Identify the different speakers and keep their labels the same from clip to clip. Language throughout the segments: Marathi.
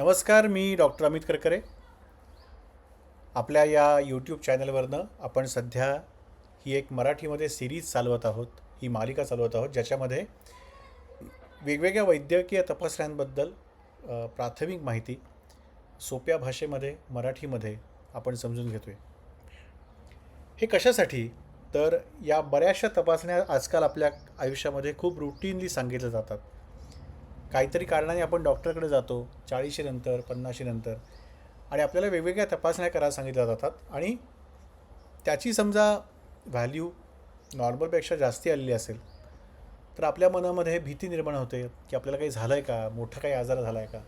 Speaker 1: नमस्कार मी डॉक्टर अमित करकरे. आपल्या या यूट्यूब चॅनलवरनं आपण सध्या ही एक मराठीमध्ये सिरीज चालवत आहोत ही मालिका चालवत आहोत ज्याच्यामध्ये वेगवेगळ्या वैद्यकीय तपासण्यांबद्दल प्राथमिक माहिती सोप्या भाषेमध्ये मराठीमध्ये आपण समजून घेतो आहे हे कशासाठी? तर या बऱ्याचशा तपासण्या आजकाल आपल्या आयुष्यामध्ये खूप रुटीनली सांगितल्या जातात. काहीतरी कारणाने आपण डॉक्टरकडे जातो चाळीशीनंतर पन्नाशीनंतर आणि आपल्याला वेगवेगळ्या तपासण्या करायला सांगितल्या जातात आणि त्याची समजा व्हॅल्यू नॉर्मलपेक्षा जास्ती आलेली असेल तर आपल्या मनामध्ये भीती निर्माण होते की आपल्याला काही झालं आहे का? मोठा काही आजार झाला आहे का?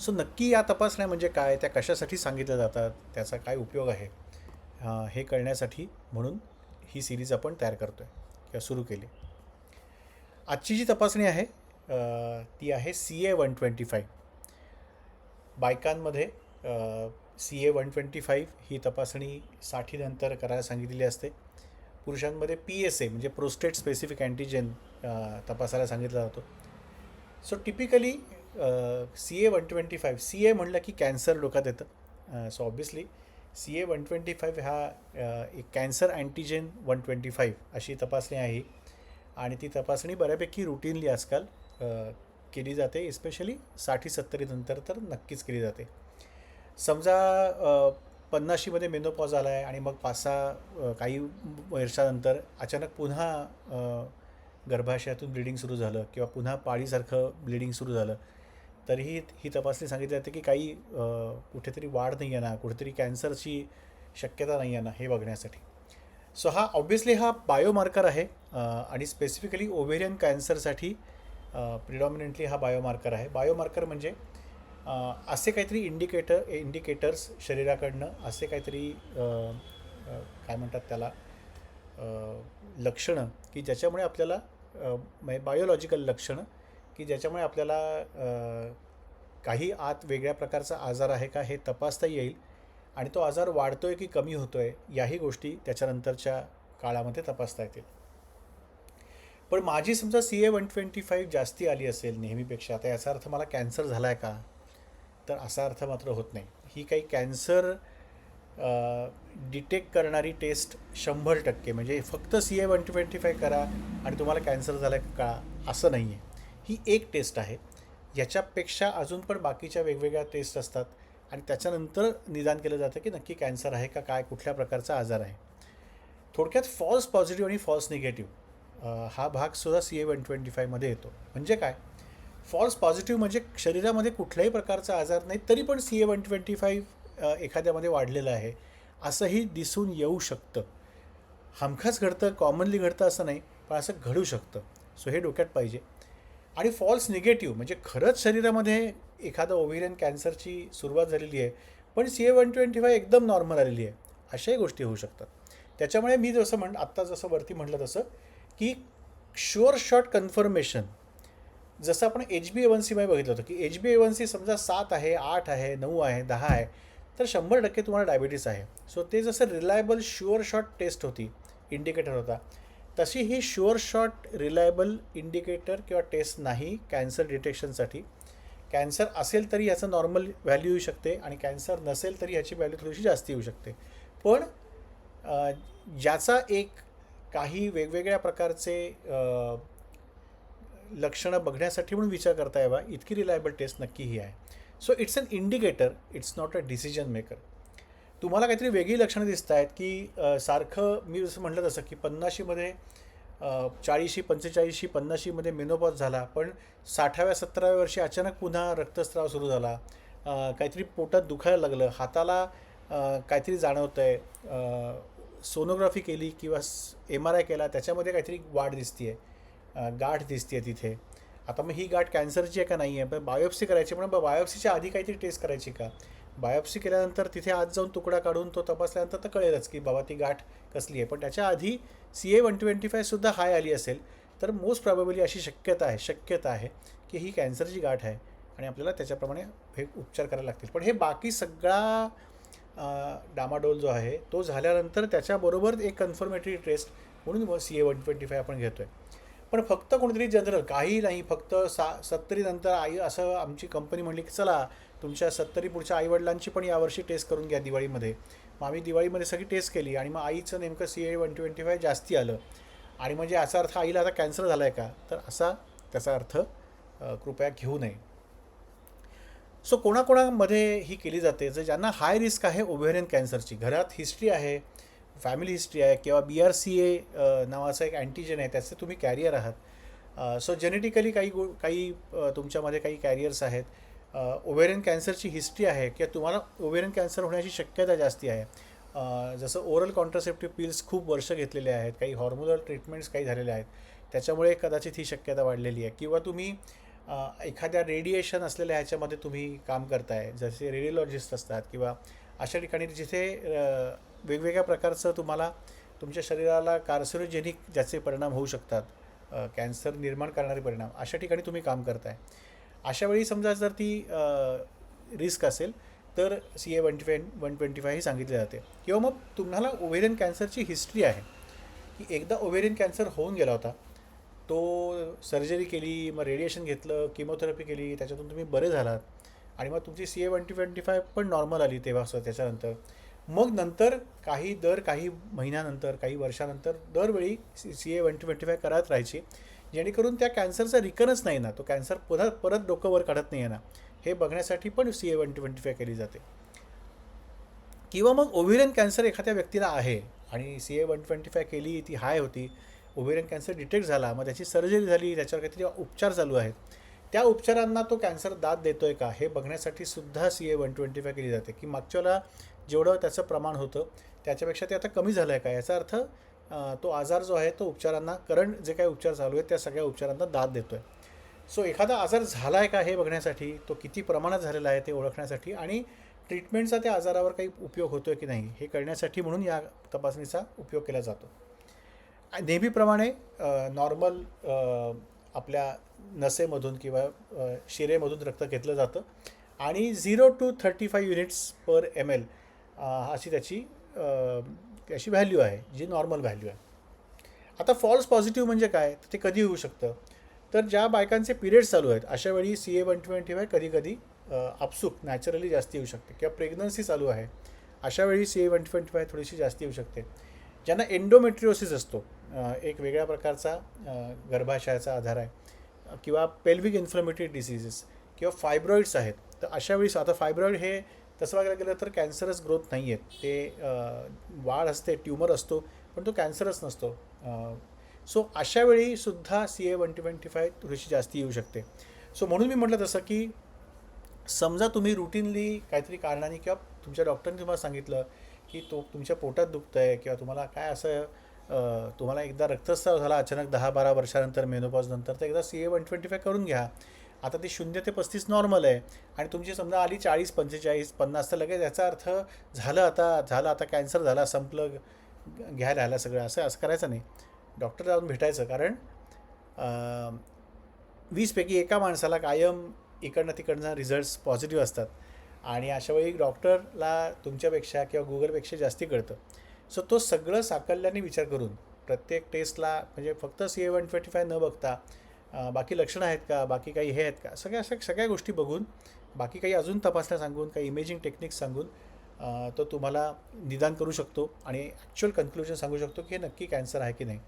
Speaker 1: सो नक्की या तपासण्या म्हणजे काय? त्या कशासाठी सांगितल्या जातात? त्याचा काय उपयोग आहे? हे कळण्यासाठी म्हणून ही सिरीज आपण तयार करतो आहे किंवा सुरू केली. आजची जी तपासणी आहे ती आहे C A one twenty five. बायकांमध्ये C A one twenty five ही तपासणी साठीनंतर करायला सांगितलेली असते. पुरुषांमध्ये पी एस ए म्हणजे प्रोस्टेट स्पेसिफिक अँटीजेन तपासायला सांगितला जातो. So typically C A one twenty five C A म्हणलं की कॅन्सर डोक्यात येतं. So obviously C A one twenty five हा एक cancer antigen one twenty five अशी तपासणी आहे. आणि ती तपासणी बऱ्यापैकी रुटीनली आजकाल. केली जाते. एस्पेशली साठी सत्तरी नंतर तर नक्कीच केली जाते. समजा पन्नाशीमध्ये मेनोपॉज आला आहे आणि मग पाच सहा काही वर्षानंतर अचानक पुन्हा गर्भाशयातून ब्लिडिंग सुरू झालं किंवा पुन्हा पाळीसारखं ब्लिडिंग सुरू झालं तरीही ही तपासणी सांगितली जाते की काही कुठेतरी वाढ नाही आहे ना कुठेतरी कॅन्सरची शक्यता नाही आहे ना हे बघण्यासाठी. सो हा ऑब्वियसली हा बायोमार्कर आहे आणि स्पेसिफिकली ओव्हेरियन कॅन्सरसाठी प्रिडॉमिनंटली हा बायोमार्कर आहे. बायोमार्कर म्हणजे असे काहीतरी इंडिकेटर इंडिकेटर्स शरीराकडनं असे काहीतरी काय म्हणतात त्याला लक्षणं की ज्याच्यामुळे आपल्याला म्हणजे बायोलॉजिकल लक्षणं की ज्याच्यामुळे आपल्याला काही आत वेगळ्या प्रकारचा आजार आहे का हे तपासता येईल आणि तो आजार वाढतो आहे की कमी होतो आहे याही गोष्टी त्याच्यानंतरच्या काळामध्ये तपासता येतील. पण माझी समजा C A one twenty five जास्ती आली असेल नेहमीपेक्षा आता याचा अर्थ मला कॅन्सर झाला आहे का? तर असा अर्थ मात्र होत नाही. ही काही कॅन्सर डिटेक्ट करणारी टेस्ट शंभर टक्के. म्हणजे फक्त C A one twenty five करा आणि तुम्हाला कॅन्सर झाला आहे का? असं नाही आहे ही एक टेस्ट आहे. याच्यापेक्षा अजून पण बाकीच्या वेगवेगळ्या टेस्ट असतात आणि त्याच्यानंतर निदान केलं जातं की नक्की कॅन्सर आहे का? काय? कुठल्या प्रकारचा आजार आहे? थोडक्यात फॉल्स पॉझिटिव्ह आणि फॉल्स निगेटिव्ह हा भागसुद्धा सी ए वन ट्वेंटी फायमध्ये येतो. म्हणजे काय? फॉल्स पॉझिटिव्ह म्हणजे शरीरामध्ये कुठल्याही प्रकारचा आजार नाही तरी पण C A one twenty five एखाद्यामध्ये वाढलेलं आहे. असंही दिसून येऊ शकतं. हमखास घडतं कॉमनली घडतं असं नाही पण असं घडू शकतं. सो हे डोक्यात पाहिजे. आणि फॉल्स निगेटिव्ह म्हणजे खरंच शरीरामध्ये एखादं ओव्हेरियन कॅन्सरची सुरुवात झालेली आहे पण C A one twenty five एकदम नॉर्मल आलेली आहे. अशाही गोष्टी होऊ शकतात. त्याच्यामुळे मी जसं म्हण आत्ता जसं वरती म्हटलं तसं की शुअर शॉट कन्फर्मेशन जसं आपण एच बी ए वन सीमध्ये बघितलं होतं की H B A one C समजा सात आहे आठ आहे नऊ आहे दहा आहे तर शंभर टक्के तुम्हाला डायबिटीस आहे. सो ते जसं रिलायबल शुअर शॉट टेस्ट होती इंडिकेटर होता तशी ही शुअर शॉट रिलायबल इंडिकेटर किंवा टेस्ट नाही कॅन्सर डिटेक्शनसाठी कॅन्सर असेल तरी याचं नॉर्मल व्हॅल्यू येऊ शकते आणि कॅन्सर नसेल तरी ह्याची व्हॅल्यू थोडीशी जास्त येऊ शकते. पण ज्याचा एक काही वेगवेगळ्या प्रकारचे लक्षणं बघण्यासाठी म्हणून विचार करता यावा इतकी रिलायबल टेस्ट नक्की ही आहे. So it's an indicator it's not a decision maker तुम्हाला काहीतरी वेगळी लक्षणं दिसत आहेत की सारखं मी जसं म्हटलं तसं की पन्नाशीमध्ये चाळीशी पंचेचाळीशी पन्नाशीमध्ये मेनोपॉज झाला पण साठाव्या सतराव्या वर्षी अचानक पुन्हा रक्तस्राव सुरू झाला. काहीतरी पोटात दुखायला लागलं हाताला काहीतरी जाणवतं आहे सोनोग्राफी केली किंवा एम आर आय केला त्याच्यामध्ये काहीतरी वाढ दिसते आहे गाठ दिसते आहे तिथे. आता मग ही गाठ कॅन्सरची आहे का नाही आहे पण बायोप्सी करायची पण बायोप्सीच्या आधी काहीतरी टेस्ट करायची का? बायोप्सी केल्यानंतर तिथे आज जाऊन तुकडा काढून तो तपासल्यानंतर तर कळेलच की बाबा ती गाठ कसली आहे. पण त्याच्या आधी सी ए वन ट्वेंटी फायसुद्धा हाय आली असेल तर मोस्ट प्रॉबेबली अशी शक्यता आहे शक्यता आहे की ही कॅन्सरची गाठ आहे आणि आपल्याला त्याच्याप्रमाणे हे उपचार करायला लागतील. पण हे बाकी सगळा डामाडोल जो आहे तो झाल्यानंतर त्याच्याबरोबर एक कन्फर्मेटरी टेस्ट म्हणून C A one twenty five आपण घेतो आहे पण फक्त कोणीतरी जनरल काही नाही फक्त सा सत्तरीनंतर आई असं आमची कंपनी म्हणली की चला तुमच्या सत्तरी पुढच्या आईवडिलांची पण यावर्षी टेस्ट करून घ्या दिवाळीमध्ये. मग आम्ही दिवाळीमध्ये सगळी टेस्ट केली आणि मग आईचं नेमकं C A one twenty five जास्ती आलं. आणि म्हणजे याचा अर्थ आईला आता कॅन्सर झाला आहे का? तर असा त्याचा अर्थ कृपया घेऊ नये. सो कोणाकोणामध्ये ही केली जाते? जर ज्यांना हाय रिस्क आहे ओव्हेरियन कॅन्सरची घरात हिस्ट्री आहे फॅमिली हिस्ट्री आहे किंवा बी आर सी ए नावाचा एक अँटीजन आहे त्याचे तुम्ही कॅरियर आहात. सो जेनेटिकली काही गो काही तुमच्यामध्ये काही कॅरियर्स आहेत. ओव्हेरियन कॅन्सरची हिस्ट्री आहे किंवा तुम्हाला ओव्हेरियन कॅन्सर होण्याची शक्यता जास्ती आहे. जसं ओरल कॉन्ट्रासेप्टिव्ह पिल्स खूप वर्ष घेतलेले आहेत काही हॉर्मोनल ट्रीटमेंट्स काही झालेले आहेत. त्याच्यामुळे कदाचित ही शक्यता वाढलेली आहे. किंवा तुम्ही एखाद्या रेडिएशन असलेल्या ह्याच्यामध्ये तुम्ही काम करताय. जसे रेडिओलॉजिस्ट असतात किंवा अशा ठिकाणी जिथे वेगवेगळ्या प्रकारचं तुम्हाला तुमच्या शरीराला कार्सिनोजेनिक ज्याचे परिणाम होऊ शकतात कॅन्सर निर्माण करणारे परिणाम अशा ठिकाणी तुम्ही काम करताय. अशा वेळी समजा जर ती रिस्क असेल तर C A one five one twenty five ही सांगितले जाते. किंवा मग तुम्हाला ओव्हेरियन कॅन्सरची हिस्ट्री आहे. की एकदा ओव्हेरियन कॅन्सर होऊन गेला होता तो सर्जरी केली मग रेडिएशन घेतलं किमोथेरपी केली त्याच्यातून तुम्ही बरे झालात. आणि मग तुमची C A one twenty five पण नॉर्मल आली तेव्हा असं त्याच्यानंतर. मग नंतर काही दर काही महिन्यानंतर काही वर्षानंतर दरवेळी C C A one twenty five करत राहायची. जेणेकरून त्या कॅन्सरचा रिकनच नाही ना तो कॅन्सर पुन्हा परत डोकं वर काढत नाही आहे ना हे बघण्यासाठी पण C A one twenty five केली जाते. किंवा मग ओव्हिरियन कॅन्सर एखाद्या व्यक्तीला आहे आणि C A one twenty five केली ती हाय होती ओव्हिरियन कॅन्सर डिटेक्ट झाला मग त्याची सर्जरी झाली त्याच्यावर काहीतरी उपचार चालू आहेत. त्या उपचारांना तो कॅन्सर दाद देतो आहे का हे बघण्यासाठी सुद्धा C A one twenty five केली जाते. की मागच्याला जेवढं त्याचं प्रमाण होतं त्याच्यापेक्षा ते आता कमी झालं आहे का? याचा अर्थ तो आजार जो आहे तो उपचारांना करंट जे काही उपचार चालू आहेत त्या सगळ्या उपचारांना दाद देतो आहे सो एखादा आजार झाला आहे का हे बघण्यासाठी तो किती प्रमाणात झालेला आहे ते ओळखण्यासाठी आणि ट्रीटमेंटचा त्या आजारावर काही उपयोग होतो आहे की नाही हे कळण्यासाठी म्हणून या तपासणीचा उपयोग केला जातो. नेहमीप्रमाणे नॉर्मल आपल्या नसेमधून किंवा शिरेमधून रक्त घेतलं जातं. आणि zero to thirty five units per M L अशी त्याची अशी व्हॅल्यू आहे जी नॉर्मल व्हॅल्यू आहे. आता फॉल्स पॉझिटिव्ह म्हणजे काय? तर ते कधी होऊ शकतं? तर ज्या बायकांचे पिरियड्स चालू आहेत अशा वेळी C A one twenty five कधी कधी आपसूक नॅचरली जास्त येऊ शकते. किंवा प्रेग्नन्सी चालू आहे अशा वेळी C A one twenty five थोडीशी जास्त येऊ शकते. ज्यांना एन्डोमेट्रिओसिस असतो एक वेगळ्या प्रकारचा गर्भाशयाचा आधार आहे. किंवा पेल्विक इन्फ्लमेटरी डिसीजेस किंवा फायब्रॉईड्स आहेत. तर अशा वेळेस आता फायब्रॉईड हे तसं बघायला गेलं तर कॅन्सरस ग्रोथ नाही आहेत ते वाढ असते ट्युमर असतो पण तो कॅन्सरच नसतो. सो अशा वेळीसुद्धा C A one twenty five थोडीशी जास्ती येऊ शकते. सो म्हणून मी म्हटलं तसं की समजा तुम्ही रुटीनली काहीतरी कारणाने किंवा तुमच्या डॉक्टरने तुम्हाला सांगितलं की तो तुमच्या पोटात दुखतं आहे किंवा तुम्हाला काय असं तुम्हाला एकदा रक्तस्राव झाला अचानक दहा बारा वर्षानंतर मेनोपॉज नंतर तर एकदा C A one twenty five करून घ्या. आता ती शून्य ते पस्तीस नॉर्मल आहे. आणि तुमची समजा आली चाळीस पंचेचाळीस पन्नास तर लगेच याचा अर्थ झालं आता झालं आता कॅन्सर झाला संपलं घ्या राहिला सगळं असं असं करायचं नाही. डॉक्टर जाऊन भेटायचं कारण वीसपैकी एका माणसाला कायम इकडनं तिकडनं रिझल्ट्स पॉझिटिव्ह असतात. आणि अशा वेळी डॉक्टरला तुमच्यापेक्षा किंवा गुगलपेक्षा जास्ती कळतं. सो तो सगळं साकल्याने विचार करून प्रत्येक टेस्टला म्हणजे फक्त C A one twenty five न बघता बाकी लक्षणं आहेत का? बाकी काही हे आहेत का? सगळ्या अशा सगळ्या गोष्टी बघून बाकी काही अजून तपासण्या सांगून काही इमेजिंग टेक्निक्स सांगून तो तुम्हाला निदान करू शकतो आणि ॲक्च्युअल कन्क्लुजन सांगू शकतो की हे नक्की कॅन्सर आहे की नाही.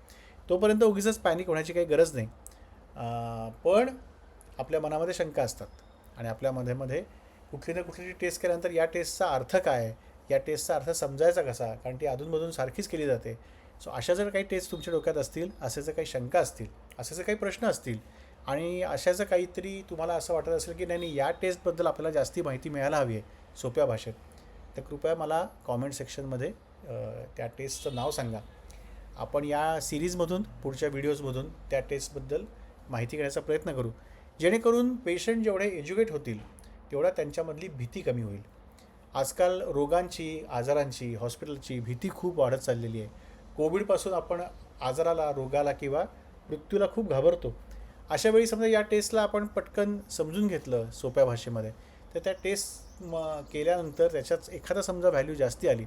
Speaker 1: तोपर्यंत उगीच पॅनिक होण्याची काही गरज नाही. पण आपल्या मनामध्ये शंका असतात आणि आपल्या मध्ये मध्ये कुठली ना कुठली टेस्ट केल्यानंतर या टेस्टचा अर्थ काय? आहे या टेस्टचा अर्थ समजायचा कसा? कारण ती अधूनमधून सारखीच केली जाते. सो अशा जर काही टेस्ट तुमच्या डोक्यात असतील असे जर काही शंका असतील असे जर काही प्रश्न असतील आणि अशाचं काहीतरी तुम्हाला असं वाटत असेल की नाही नाही या टेस्टबद्दल आपल्याला जास्ती माहिती मिळायला हवी आहे सोप्या भाषेत. तर कृपया मला कॉमेंट सेक्शनमध्ये त्या टेस्टचं नाव सांगा. आपण या सिरीजमधून पुढच्या व्हिडिओजमधून त्या टेस्टबद्दल माहिती घेण्याचा प्रयत्न करू. जेणेकरून पेशंट जेवढे एज्युकेट होतील तेवढा त्यांच्यामधली भीती कमी होईल. आजकाल रोगांची आजारांची हॉस्पिटलची भीती खूप वाढत चाललेली आहे. कोविडपासून आपण आजाराला रोगाला किंवा मृत्यूला खूप घाबरतो. अशा वेळी समजा या टेस्टला आपण पटकन समजून घेतलं सोप्या भाषेमध्ये तर त्या टेस्ट म केल्यानंतर त्याच्यात एखादा समजा व्हॅल्यू जास्ती आली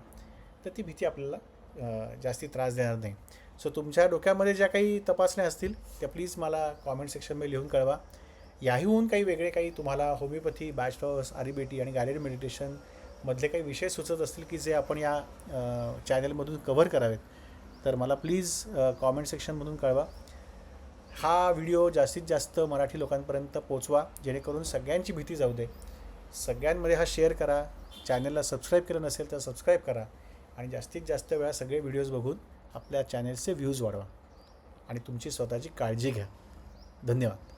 Speaker 1: तर ती भीती आपल्याला जास्ती त्रास देणार नाही. सो तुमच्या डोक्यामध्ये ज्या काही तपासण्या असतील त्या प्लीज मला कॉमेंट सेक्शनमध्ये लिहून कळवा. याहीहून काही वेगळे काही तुम्हाला होमिओपॅथी बॅचलॉस आरिबेटी आणि गायडेड मेडिटेशन मधले काही विषय सुचत असतील की जे आपण या चॅनलमधून कव्हर करावेत तर मला प्लीज कॉमेंट सेक्शनमधून कळवा. हा व्हिडिओ जास्तीत जास्त मराठी लोकांपर्यंत पोचवा जेणेकरून सगळ्यांची भीती जाऊ दे. सगळ्यांमध्ये हा शेअर करा. चॅनलला सबस्क्राईब केलं नसेल तर सबस्क्राईब करा. आणि जास्तीत जास्त वेळा सगळे व्हिडिओज बघून आपल्या चॅनलचे व्ह्यूज वाढवा. आणि तुमची स्वतःची काळजी घ्या. धन्यवाद.